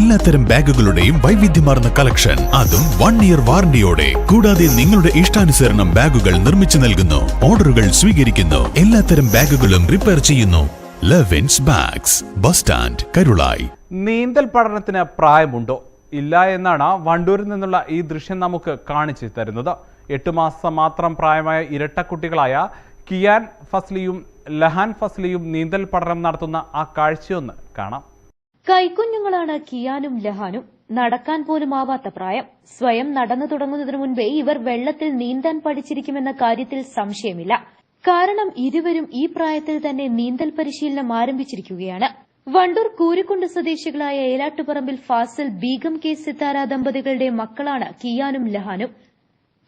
എല്ലാത്തരം ബാഗുകളുടെയും വൈവിധ്യമാർന്ന കളക്ഷൻ. അതും വൺ ഇയർ വാറണ്ടിയോടെ കൂടാതെ നിങ്ങളുടെ ഇഷ്ടാനുസരണം ബാഗുകൾ നിർമ്മിച്ചു നൽകുന്നു. ഓർഡറുകൾ സ്വീകരിക്കുന്നു. എല്ലാത്തരം ബാഗുകളും റിപ്പയർ ചെയ്യുന്നു. Levins bags bus stand Karulai നീന്തൽ പഠനത്തിന് പ്രായമുണ്ടോ? ഇല്ല എന്നാണ് വണ്ടൂരിൽ നിന്നുള്ള ഈ ദൃശ്യം നമുക്ക് കാണിച്ചു തരുന്നത്. എട്ട് മാസം മാത്രം പ്രായമായ ഇരട്ട കുട്ടികളായ കിയാൻ ഫസ്ലിയും ലഹാൻ ഫസ്ലിയും നീന്തൽ പഠനം നടത്തുന്ന ആ കാഴ്ചയൊന്ന് കാണാം. കൈക്കുഞ്ഞുങ്ങളാണ് കിയാനും ലഹാനും. നടക്കാൻ പോലും ആവാത്ത പ്രായം. സ്വയം നടന്നു തുടങ്ങുന്നതിനു മുൻപേ ഇവർ വെള്ളത്തിൽ നീന്താൻ പഠിച്ചിരിക്കുമെന്ന കാര്യത്തിൽ സംശയമില്ല. കാരണം ഇരുവരും ഈ പ്രായത്തിൽ തന്നെ നീന്തൽ പരിശീലനം ആരംഭിച്ചിരിക്കുകയാണ്. വണ്ടൂർ കൂരിക്കുണ്ട് സ്വദേശികളായ ഏലാട്ടുപറമ്പിൽ ഫാസിൽ ബീഗം കെ. സിത്താര ദമ്പതികളുടെ മക്കളാണ് കിയാനും ലഹാനും.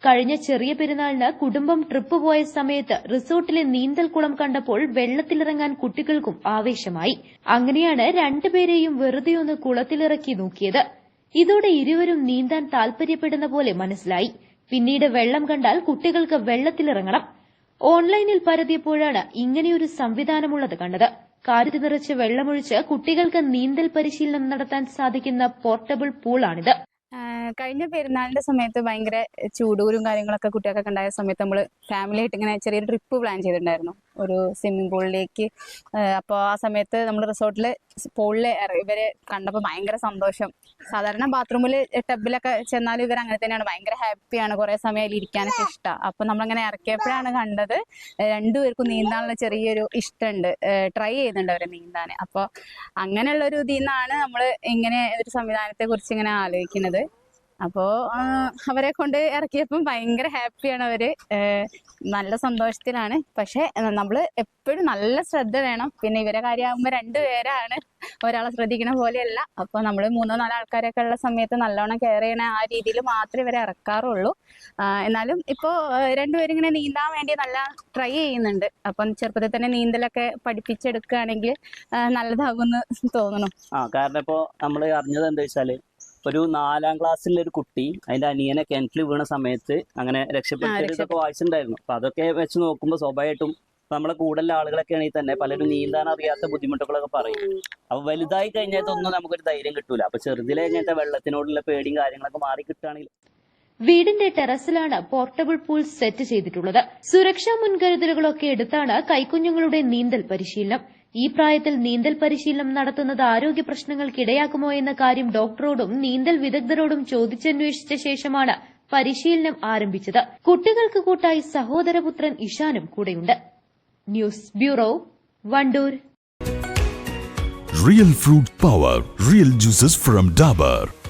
കഴിഞ്ഞ ചെറിയ പെരുന്നാളിന് കുടുംബം ട്രിപ്പ് പോയ സമയത്ത് റിസോർട്ടിലെ നീന്തൽക്കുളം കണ്ടപ്പോൾ വെള്ളത്തിലിറങ്ങാൻ കുട്ടികൾക്കും ആവേശമായി. അങ്ങനെയാണ് രണ്ടുപേരെയും വെറുതെ ഒന്ന് കുളത്തിലിറക്കി നോക്കിയത്. ഇതോടെ ഇരുവരും നീന്താൻ താൽപര്യപ്പെടുന്ന പോലെ മനസ്സിലായി. പിന്നീട് വെള്ളം കണ്ടാൽ കുട്ടികൾക്ക് വെള്ളത്തിലിറങ്ങണം. ഓൺലൈനിൽ പരതിയപ്പോഴാണ് ഇങ്ങനെയൊരു സംവിധാനമുള്ളത് കണ്ടത്. കാറ്റ് നിറച്ച് വെള്ളമൊഴിച്ച് കുട്ടികൾക്ക് നീന്തൽ പരിശീലനം നടത്താൻ സാധിക്കുന്ന പോർട്ടബിൾ പൂളാണിത്. കഴിഞ്ഞ പെരുന്നാളിന്റെ സമയത്ത് ഭയങ്കര ചൂടൂരും കാര്യങ്ങളൊക്കെ കുട്ടികൾക്കൊക്കെ ഉണ്ടായ സമയത്ത് നമ്മൾ ഫാമിലി ആയിട്ട് ഇങ്ങനെ ചെറിയൊരു ട്രിപ്പ് പ്ലാൻ ചെയ്തിട്ടുണ്ടായിരുന്നു. ഒരു സ്വിമ്മിംഗ് പൂളിലേക്ക് അപ്പോൾ ആ സമയത്ത് നമ്മൾ റിസോർട്ടിൽ പൂളിൽ ഇവരെ കണ്ടപ്പോൾ ഭയങ്കര സന്തോഷം. സാധാരണ ബാത്റൂമിൽ ടബിലൊക്കെ ചെന്നാലും ഇവർ അങ്ങനെ തന്നെയാണ്. ഭയങ്കര ഹാപ്പിയാണ് കുറേ സമയം അതിൽ ഇരിക്കാനൊക്കെ ഇഷ്ടമാണ് അപ്പോൾ നമ്മളങ്ങനെ ഇറക്കിയപ്പോഴാണ് കണ്ടത് രണ്ടുപേർക്കും നീന്താനുള്ള ചെറിയൊരു ഇഷ്ടമുണ്ട് ട്രൈ ചെയ്യുന്നുണ്ട് അവരെ നീന്താൻ അപ്പോൾ അങ്ങനെയുള്ള ഒരു ഇതിൽ നിന്നാണ് നമ്മൾ ഇങ്ങനെ ഒരു സംവിധാനത്തെ കുറിച്ച് ഇങ്ങനെ ആലോചിക്കുന്നത്. അപ്പോൾ അവരെ കൊണ്ട് ഇറക്കിയപ്പം ഭയങ്കര ഹാപ്പിയാണ് അവർ. നല്ല സന്തോഷത്തിലാണ്. പക്ഷെ നമ്മൾ എപ്പോഴും നല്ല ശ്രദ്ധ വേണം. പിന്നെ ഇവരെ കാര്യമാകുമ്പോൾ രണ്ടുപേരാണ് ഒരാളെ ശ്രദ്ധിക്കണ പോലെയല്ല. അപ്പോൾ നമ്മൾ മൂന്നോ നാലോ ആൾക്കാരൊക്കെ ഉള്ള സമയത്ത് നല്ലോണം കെയർ ചെയ്യണ ആ രീതിയിൽ മാത്രമേ ഇവരെ ഇറക്കാറുള്ളൂ. എന്നാലും ഇപ്പോൾ രണ്ടുപേരും ഇങ്ങനെ നീന്താൻ വേണ്ടി നല്ല ട്രൈ ചെയ്യുന്നുണ്ട്. അപ്പം ചെറുപ്പത്തിൽ തന്നെ നീന്തലൊക്കെ പഠിപ്പിച്ചെടുക്കുകയാണെങ്കിൽ നല്ലതാകുമെന്ന് തോന്നുന്നു ആ കാരണം ഇപ്പോൾ നമ്മൾ അറിഞ്ഞത് എന്താ ഒരു നാലാം ക്ലാസ്സിലെ ഒരു കുട്ടി അതിന്റെ അനിയനെ കിണറ്റിൽ വീണ സമയത്ത് അങ്ങനെ രക്ഷപ്പെട്ടതൊക്കെ രക്ഷപ്പെട്ടു. വായിച്ചിട്ടുണ്ടായിരുന്നു. അപ്പൊ അതൊക്കെ വെച്ച് നോക്കുമ്പോൾ സ്വാഭാവികമായിട്ടും നമ്മളെ കൂടുതൽ ആളുകളൊക്കെ ആണെങ്കിൽ തന്നെ പലരും നീന്താൻ അറിയാത്ത ബുദ്ധിമുട്ടുകളൊക്കെ പറയും. അപ്പൊ വലുതായി കഴിഞ്ഞാൽ ഇതൊന്നും നമുക്കൊരു ധൈര്യം കിട്ടൂല. അപ്പൊ ചെറുതിലെ കഴിഞ്ഞാൽ വെള്ളത്തിനോടുള്ള പേടിയും കാര്യങ്ങളൊക്കെ മാറി കിട്ടുകയാണെങ്കിൽ വീടിന്റെ ടെറസിലാണ് പോർട്ടബിൾ പൂൾ സെറ്റ് ചെയ്തിട്ടുള്ളത്. സുരക്ഷാ മുൻകരുതലുകളൊക്കെ എടുത്താണ് കൈക്കുഞ്ഞുങ്ങളുടെ നീന്തൽ പരിശീലനം. ഈ പ്രായത്തിൽ നീന്തൽ പരിശീലനം നടത്തുന്നത് ആരോഗ്യ പ്രശ്നങ്ങൾക്ക് ഇടയാക്കുമോ എന്ന കാര്യം ഡോക്ടറോടും നീന്തൽ വിദഗ്ധരോടും ചോദിച്ചന്വേഷിച്ച ശേഷമാണ് പരിശീലനം ആരംഭിച്ചത്. കുട്ടികൾക്ക് കൂട്ടായി സഹോദരപുത്രൻ ഇഷാനും കൂടെയുണ്ട്. News bureau Wandoor. Real fruit power real juices from Dabur.